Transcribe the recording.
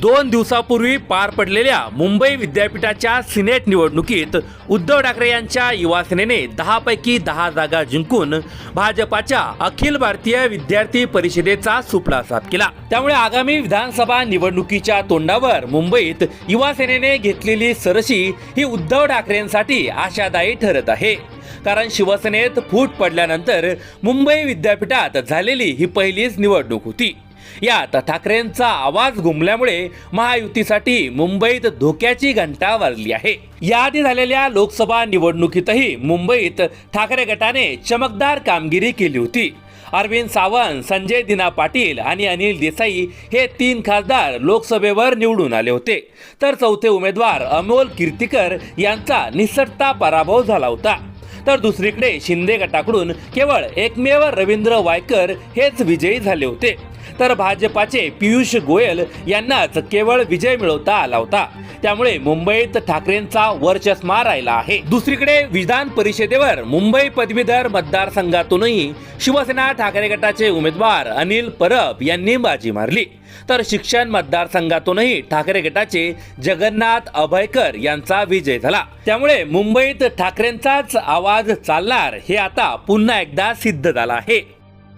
दोन दिवसापूर्वी पार पडलेल्या मुंबई विद्यापीठाच्या सिनेट निवडणुकीत उद्धव ठाकरे यांच्या युवासेनेने दहा पैकी दहा जागा जिंकून भाजपाच्या अखिल भारतीय विद्यार्थी परिषदेचा सुपडा साफ केला. त्यामुळे आगामी विधानसभा निवडणुकीच्या तोंडावर मुंबईत युवासेनेने घेतलेली सरशी ही उद्धव ठाकरेंसाठी आशादायी ठरत आहे. कारण शिवसेनेत फूट पडल्यानंतर मुंबई विद्यापीठात झालेली ही पहिलीच निवडणूक होती. यात ठाकरेंचा आवाज घुमल्यामुळे महायुतीसाठी मुंबईत धोक्याची घंटा वाजली आहे. याआधी झालेल्या लोकसभा निवडणुकीतही मुंबईत ठाकरे गटाने चमकदार कामगिरी केली होती. अरविंद सावंत संजय दिना पाटील आणि अनिल देसाई हे तीन खासदार लोकसभेवर निवडून आले होते. तर चौथे उमेदवार अमोल कीर्तीकर यांचा निसटता पराभव झाला होता. तर दुसरीकडे शिंदे गटाकडून केवळ एकमेव रवींद्र वायकर हेच विजयी झाले होते. तर भाजपाचे पियुष गोयल यांनाच केवळ विजय मिळवता आला होता. त्यामुळे मुंबईत ठाकरेंचा वर्चस्मा राहिला आहे. दुसरीकडे विधान परिषदेवर मुंबई पदवीधर मतदारसंघातूनही शिवसेना ठाकरे गटाचे उमेदवार अनिल परब यांनी बाजी मारली. तर शिक्षण मतदारसंघातूनही ठाकरे गटाचे जगन्नाथ अभयकर यांचा विजय झाला. त्यामुळे मुंबईत ठाकरेंचाच आवाज चालणार हे आता पुन्हा एकदा सिद्ध झाला आहे.